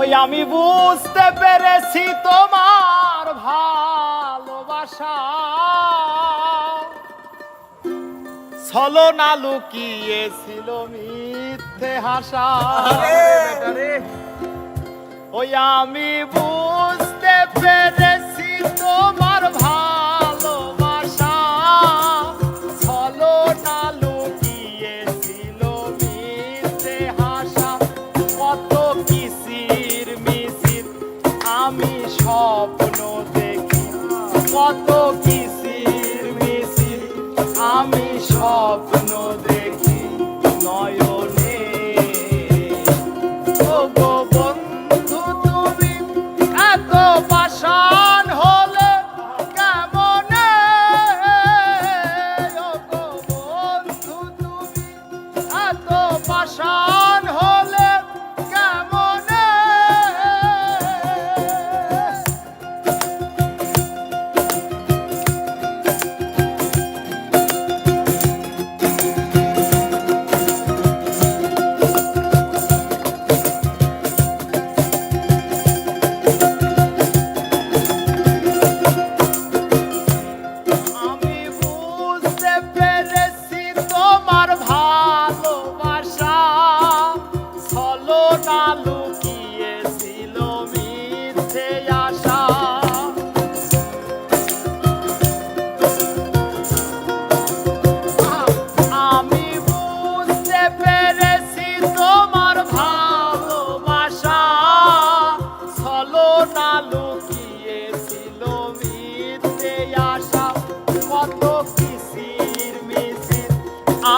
ওই আমি বুঝতে পেরেছি তোমার ভালোবাসা। ছলো না লুকিয়েছিল মিথ্যে হাসা। ওই আমি বুঝ স্বপ্ন দেখি কত কিসির মিসির? আমি স্বপ্ন দেখি নয়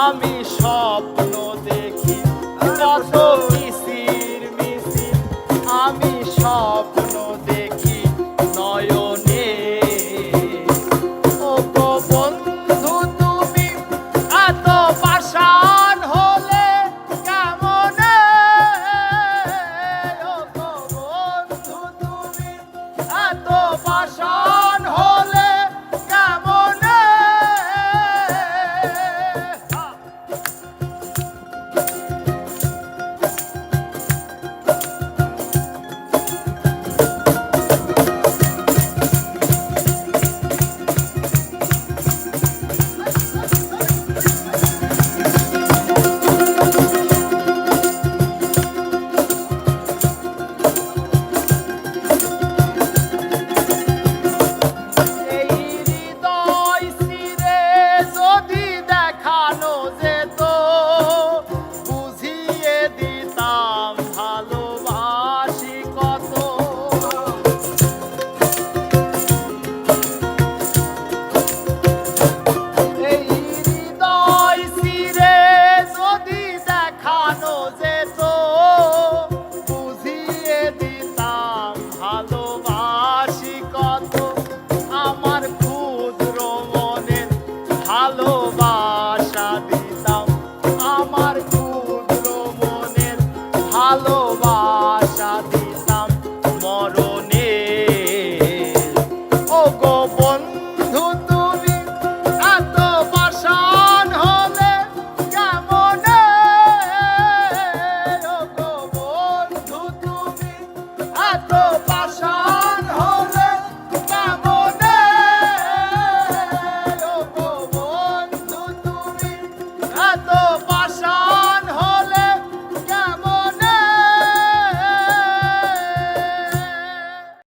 আমি সব থাকতে বুঝিয়ে দিতাম ভালোবাসি বুঝিয়ে দিতাম ভালোবাসি কত।